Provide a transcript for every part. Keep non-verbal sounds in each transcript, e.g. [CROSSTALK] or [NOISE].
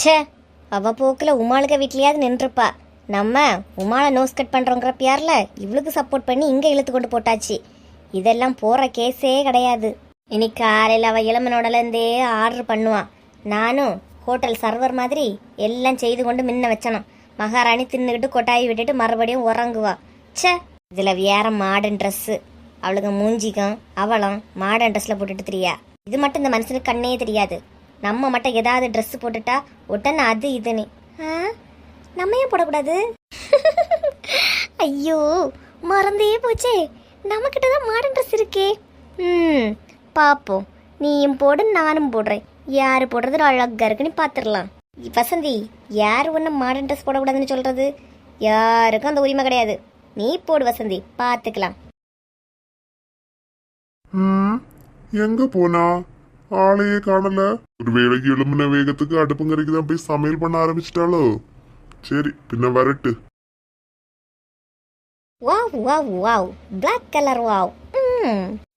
ச்சே அவ போக்கில் உமாளுக வீட்லையாவது நின்றுப்பா. நம்ம உமாளை நோஸ் கட் பண்ணுறோங்கிற பியார்ல இவளுக்கு சப்போர்ட் பண்ணி இங்கே இழுத்து கொண்டு போட்டாச்சு. இதெல்லாம் போகிற கேஸே கிடையாது. இனி காலையில் அவள் இளமனோடலேருந்தே ஆர்டர் பண்ணுவான் நானும் ஹோட்டல் சர்வர் மாதிரி எல்லாம் செய்து கொண்டு முன்ன வச்சணும் மகாராணி தின்னுக்கிட்டு கொட்டாயி விட்டுட்டு மறுபடியும் உறங்குவா. ச்சே இதில் வேற மாடர்ன் ட்ரெஸ்ஸு அவளுக்கு மூஞ்சிக்கும் அவளும் மாடர்ன் ட்ரெஸ்ஸில் போட்டுட்டு தெரியா. இது மட்டும் இந்த மனுஷனுக்கு கண்ணே தெரியாது. நம்ம மட்டும் ஏதாவது ட்ரெஸ் போட்டுட்டா உடனே அது இதுன்னு. ஆ? நம்ம ஏன் போடக்கூடாது? ஐயோ மறந்தே போச்சே. நம்மக்கிட்ட தான் மாடர்ன் ட்ரெஸ் இருக்கே. ம் பார்ப்போம் நீயும் போடு நானும் போடுறேன். யார் போடுறது அழகாக இருக்குன்னு பார்த்துடலாம் வசந்தி யார் ஒன்றும் மாடர்ன் ட்ரெஸ் போடக்கூடாதுன்னு சொல்கிறது யாருக்கும் அந்த உரிமை கிடையாது. நீ போடு வசந்தி. பார்த்துக்கலாம் எங்க போனா? ஆளையே காணல. ஒரு வேலைக்கு எழும்பின வேகத்துக்கு அடுப்புங்கரைக்கு தான் போய் சமையல் பண்ண ஆரம்பிச்சிட்டாளோ சரி பின்ன வரட்டு wow wow wow black colour wow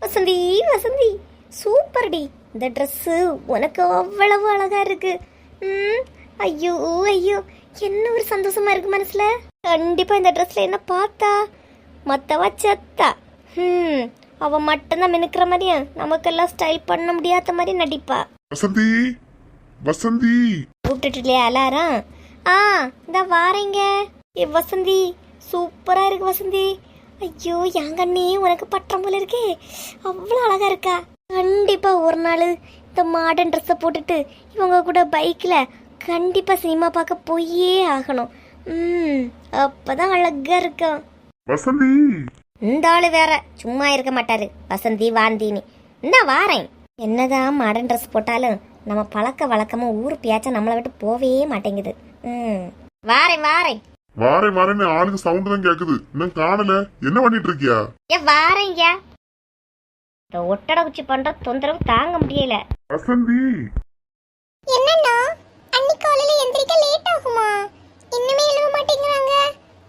Vasanthi Vasanthi super D இந்த ட்ரெஸ்ஸு உனக்கு அவ்வளவு அழகா இருக்கு ஐயோ ஐயோ என்ன ஒரு சந்தோஷமா இருக்கு மனசுல கண்டிப்பா இந்த ட்ரெஸ்ல என்ன பார்த்தா மத்தவ செத்தா ம் அவ மட்டும்தான் மினுக்கிற மாதிரியா நமக்கெல்லாம் ஸ்டைல் பண்ண முடியாத மாதிரி நடிப்பா வசந்தி வசந்தி. விட்டுட்டுலையா எல்லாரும்? ஆ இந்த வாரேங்க. ஏ வசந்தி சூப்பரா இருக்கு வசந்தி. ஐயோ என் கண்ணே உனக்கு பட்டம் போல இருக்கே. அவ்வளோ அழகா இருக்கா. கண்டிப்பா ஒரு நாள் இந்த மாடர்ன் ட்ரெஸ்ஸை போட்டுட்டு இவங்க கூட பைக்கில் கண்டிப்பா சினிமா பார்க்க போயே ஆகணும். ம் அப்பதான் அழகா இருக்கும் வசந்தி. இந்த ஆளு வேற சும்மா இருக்க மாட்டாரு. வசந்தி வாந்தின்னு இந்த வாரேன். என்னதான் மாடர்ன் ட்ரெஸ் போட்டாலும் நம்ம பழக்க வழக்கமும் ஊர் பேச்ச நம்மளை விட்டு போவே மாட்டேங்குது. ம். வாரேன் வாரேன். வாரேன் வாரேன்னு ஆளுக்கு சவுண்ட் தான் கேக்குது. இன்னும் காணல. என்ன பண்ணிட்டு இருக்கியா? ஏ வாரேங்க. இந்த ஒட்டடை குச்சி பண்ற தொந்தரவு தாங்க முடியல. வசந்தி. என்னன்னா அன்னி காலையில எந்திரிக்க லேட் ஆகுமா? இன்னுமே எழுத மாட்டேங்கிறாங்க.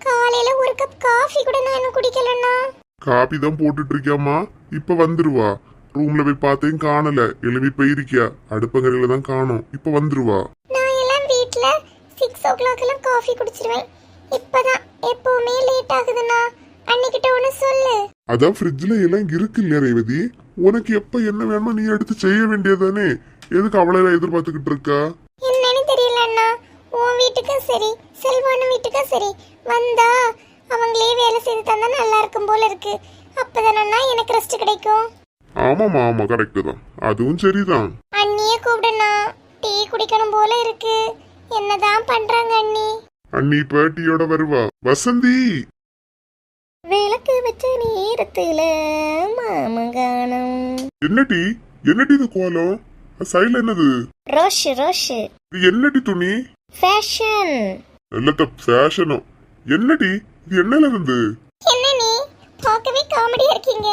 காலையில ஒரு கப் காஃபி கூட நான் இன்னும் குடிக்கலன்னா காபி தான் போட்டுட்டு இருக்கியாமா இப்ப வந்துருவா. ரூம்ல போய் பார்த்தேன் காணல. எழுப்பி போயிருக்கியா அடுப்பங்கரையில தான் காணோம். இப்ப வந்துருவா. நான் எல்லாம் வீட்ல சிக்ஸ் ஓ கிளாக் எல்லாம் காஃபி குடிச்சிருவேன். இப்பதான் எப்பவுமே லேட் ஆகுதுண்ணா. அன்னிக்கிட்ட ஒன்று சொல்லு. அதான் ஃப்ரிட்ஜ்ல எல்லாம் இருக்கு இல்லையா ரேவதி? உனக்கு எப்ப என்ன வேணுமோ நீ எடுத்து செய்ய வேண்டியதானே எதுக்கு அவ்வளவு எதிர்பார்த்துக்கிட்டு இருக்கா? என்னன்னு தெரியல அண்ணா உன் வீட்டுக்கும் சரி செல்வான வீட்டுக்கும் சரி. வந்தா அவங்களே வேலை செய்து தந்தா நல்லா இருக்கும் போல இருக்கு. அப்பதானண்ணா எனக்கு ரெஸ்ட் கிடைக்கும்? ஆமாமா ஆமா கரெக்ட் தான். அதுவும் சரிதான். அண்ணிய கூப்பிடுண்ணா டீ குடிக்கணும் போல இருக்கு. என்னதான் பண்றாங்க அண்ணி? அண்ணி இப்ப டீயோட வருவா. வசந்தி! விளக்கு வச்ச நேரத்துல மாமங்கானம். என்ன டீ? என்ன டீ இது கோலம்? சைடுல என்னது? ரோஷ் ரோஷ். இது என்ன டீ துணி? ஃபேஷன் நல்ல ஃபேஷனும் என்ன டீ? இது என்னல இருந்து? என்ன நீ? பார்க்கவே காமெடியா இருக்கீங்க.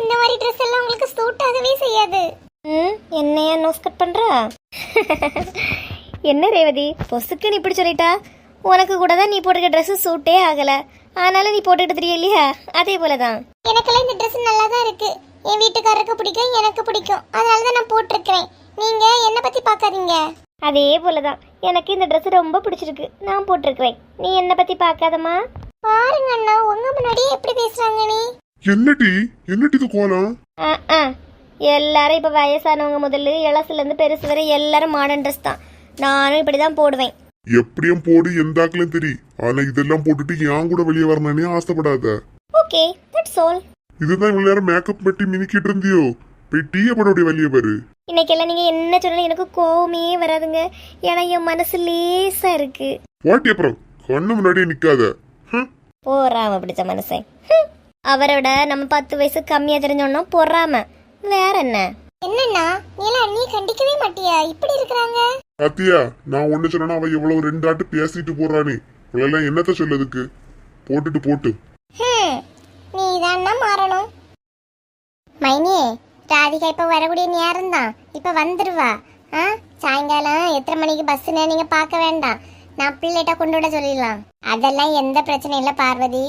இந்த மாதிரி ட்ரெஸ் எல்லாம் உங்களுக்கு சூட் ஆகவே செய்யாது. என்னையா நோஸ் கட் பண்றா? என்ன ரேவதி பொசுக்குன்னு இப்படி சொல்லிட்டா? உனக்கு கூட தான் நீ போட்டுக்க Dress சூட்டே ஆகல. ஆனாலும் நீ போட்டுட்டு தெரிய இல்லையா? அதே போலதான். எனக்கெல்லாம் இந்த Dress நல்லா தான் இருக்கு. என் வீட்டுக்காரருக்கு பிடிக்கும் எனக்கு பிடிக்கும். அதனால தான் நான் போட்டிருக்கிறேன். நீங்க என்ன பத்தி பார்க்காதீங்க. அதே போலதான். எனக்கு இந்த Dress ரொம்ப பிடிச்சிருக்கு. நான் போட்டிருக்கிறேன். நீ என்ன பத்தி பார்க்காதம்மா. பாருங்க அண்ணா உங்க முன்னாடியே எப்படி பேசுறாங்க நீ? என்ன டீ என்ன டீ இது கோலம் எல்லாரும் இப்போ வயசானவங்க முதல்ல இளசுலேருந்து பெருசு வரை எல்லாரும் மாடர்ன் ட்ரெஸ் தான். நானும் இப்படி தான் போடுவேன். எப்படியும் போடு எந்த ஆக்கலையும் தெரியும் ஆனா இதெல்லாம் போட்டுட்டு என் கூட வெளியே வரணும்னே ஆசைப்படாத. ஓகே தட்ஸ் ஆல் இதுதான் இவ்வளவு நேரம் மேக்கப் பட்டி மினிக்கிட்டு இருந்தியோ? போய் டீய போட வெளியே பாரு. இன்னைக்கெல்லாம் நீங்கள் என்ன சொன்னாலும் எனக்கு கோவமே வராதுங்க. ஏன்னா என் மனசு லேசாக இருக்கு. வாட்டி அப்புறம் கண்ணு முன்னாடியே நிக்காத. போறாம பிடிச்ச மனுஷன். ஹம். அவரை விட நம்ம பத்து வயசு கம்மியாக தெரிஞ்சோன்னா பொறாம. வேற என்ன என்னன்னா நீலாம் அண்ணியை கண்டிக்கவே மாட்டியா? இப்படி இருக்கிறாங்க. பாத்தியா நான் ஒண்ணு சொன்னா அவ எவ்வளவு ரெண்டு ஆட்டு பேசிட்டு போறானே. இவளெல்லாம் என்னத்த சொல்லதுக்கு போட்டுட்டு போட்டு. நீ தானா மாறணும். மைனி ராதிகா இப்ப வரக்கூடிய நேரம் தான் இப்ப வந்துருவா. ஆ? சாயங்காலம் எத்தனை மணிக்கு பஸ்ஸுன்னு நீங்க பார்க்க வேண்டாம். நான் பிள்ளைகிட்ட கொண்டு விட சொல்லிடலாம். அதெல்லாம் எந்த பிரச்சனையும் இல்லை பார்வதி.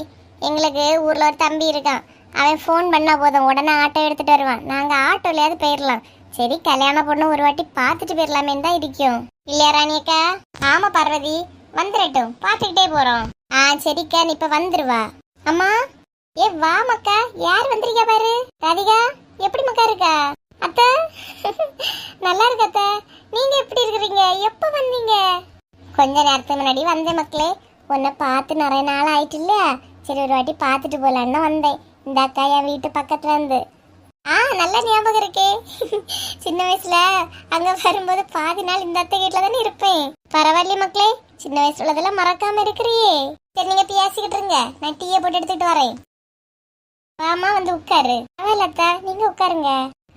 எங்களுக்கு ஊரில் ஒரு தம்பி இருக்கான். அவன் ஃபோன் பண்ணால் போதும். உடனே ஆட்டோ எடுத்துகிட்டு வருவான். நாங்கள் ஆட்டோலயாவது போயிடலாம் சரி கல்யாண பொண்ணு ஒரு வாட்டி பார்த்துட்டு போயிடலாமே தான் இருக்கும். இல்லையா ராணியக்கா ஆமா பார்வதி. வந்துடட்டும் பார்த்துக்கிட்டே போகிறோம் ஆ சரிக்கா நீ இப்போ வந்துருவா. அம்மா? ஏ வா மக்கா யார் வந்திருக்கா பாரு? ராதிகா எப்படி மக்கா இருக்கா? அத்தை? [LAUGHS] நல்லா இருக்கு அத்தை? நீங்க எப்படி இருக்கிறீங்க? எப்ப வந்தீங்க? கொஞ்ச நேரத்துக்கு முன்னாடி வந்தேன் மக்களே. உன்னை பார்த்து நிறைய நாள் ஆயிட்டு இல்லையா? சரி ஒரு வாட்டி பார்த்துட்டு போகலான்னு தான் வந்தேன். இந்த அக்கா என் வீட்டு பக்கத்துல இருந்து. ஆ நல்ல ஞாபகம் இருக்கே. [LAUGHS] சின்ன வயசுல அங்க வரும்போது பாதி நாள் இந்த அத்தை வீட்டுல தானே இருப்பேன். பரவாயில்ல மக்களே சின்ன வயசுல உள்ளதெல்லாம் மறக்காம இருக்கிறியே. சரி நீங்க பேசிக்கிட்டு இருங்க. நான் டீயை போட்டு எடுத்துட்டு வரேன். வாமா வந்து உட்காரு. பரவாயில்ல அத்தா நீங்க உட்காருங்க.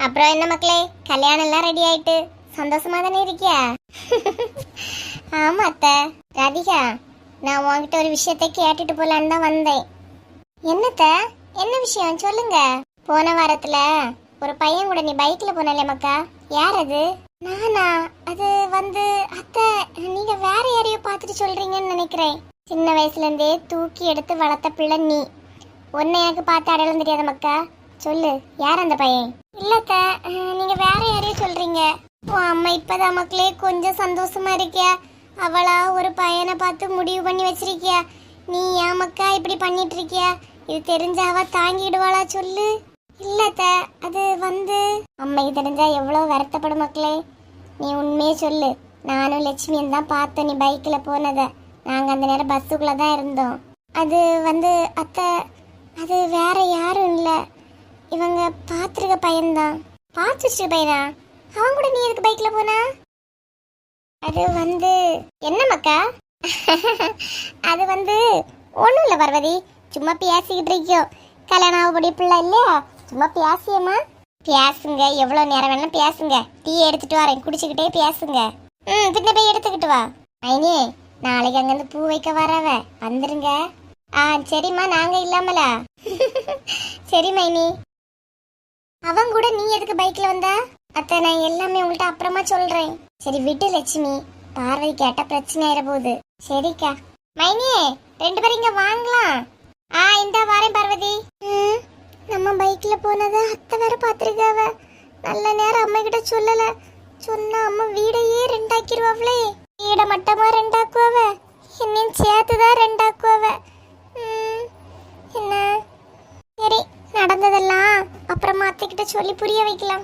அப்புறம் என்ன மக்களே கல்யாணம் எல்லாம் ரெடி ஆயிட்டு சந்தோஷமா தானே இருக்கியா? [LAUGHS] ஆமா அத்தை. ராதிகா நான் உன்கிட்ட ஒரு விஷயத்தை கேட்டுட்டு போலான்னு தான் வந்தேன். என்னத்த? என்ன விஷயம்? சொல்லுங்க. போன வாரத்துல ஒரு பையன் கூட நீ பைக்ல போனல மக்கா. யார் அது? நானா? அது வந்து அத்தை நீங்க வேற யாரையோ பார்த்துட்டு சொல்றீங்கன்னு நினைக்கிறேன். சின்ன வயசுல இருந்தே தூக்கி எடுத்து வளர்த்த பிள்ளை நீ. உன்னை எனக்கு பார்த்து அடையாளம் தெரியாத மக்கா. சொல்லு யார் அந்த பையன்? இல்லத்த நீங்க வேற யாரையும் சொல்றீங்க. உன் அம்மா இப்பதான் மக்களே கொஞ்சம் சந்தோஷமா இருக்கியா அவளா ஒரு பையனை பார்த்து முடிவு பண்ணி வச்சிருக்கியா? நீ ஏன் மக்கா இப்படி பண்ணிட்டு இருக்கியா இது தெரிஞ்ச அவ தாங்கிடுவாளா சொல்லு. இல்லத்த அது வந்து அம்மைக்கு தெரிஞ்சா எவ்வளோ வருத்தப்படும் மக்களே. நீ உண்மையே சொல்லு. நானும் லட்சுமியும் தான் பார்த்தோம் நீ பைக்கில் போனதை. நாங்கள் அந்த நேரம் பஸ்ஸுக்குள்ளே தான் இருந்தோம். அது வந்து அத்தை அது வேற யாரும் இல்லை. இவங்க பார்த்துருக்க பையன்தான். பார்த்துருக்க பையனா? அவன் கூட நீ எதுக்கு பைக்கில் போனா? அது வந்து என்ன மக்கா? [LAUGHS] அது வந்து ஒன்றும் இல்லை பர்வதி. சும்மா பேசிக்கிட்டு இருக்கோம் கல்யாணம் ஆகக்கூடிய பிள்ளை இல்லையா? சும்மா பேசியம்மா. பேசுங்க எவ்வளோ நேரம் வேணாலும் பேசுங்க. டீ எடுத்துட்டு வரேன். குடிச்சுக்கிட்டே பேசுங்க. ம் பின்ன போய் எடுத்துக்கிட்டு வா. ஐனி நாளைக்கு அங்கேருந்து பூ வைக்க வரவ. வந்துருங்க. ஆ சரிம்மா நாங்கள் இல்லாமலா? [LAUGHS] சரி மைனி. அவன் கூட நீ எதுக்கு பைக்கில் வந்தா? அத்தை நான் எல்லாமே உங்கள்கிட்ட அப்புறமா சொல்கிறேன் சரி விட்டு லட்சுமி. பார்வதி கேட்ட பிரச்சனை ஆயிர போகுது. சரிக்கா. மைனி ரெண்டு பேரும் இங்க வாங்கலாம் ஆ இந்த வாரேன் பார்வதி. ம், நம்ம பைக்ல போனதை அத்தை வேற பாத்திருக்காவ நல்ல நேரம் அம்மா கிட்ட சொல்லல. சொன்னா அம்மா வீடையே ரெண்டாக்கிடுவாங்களே வீடை மட்டமா ரெண்டாக்குவாவ. என்னையும் சேர்த்துதான் ரெண்டாக்குவாவ. என்ன? சரி நடந்ததெல்லாம் அப்புறமா அத்தைக்கிட்ட சொல்லி புரிய வைக்கலாம்.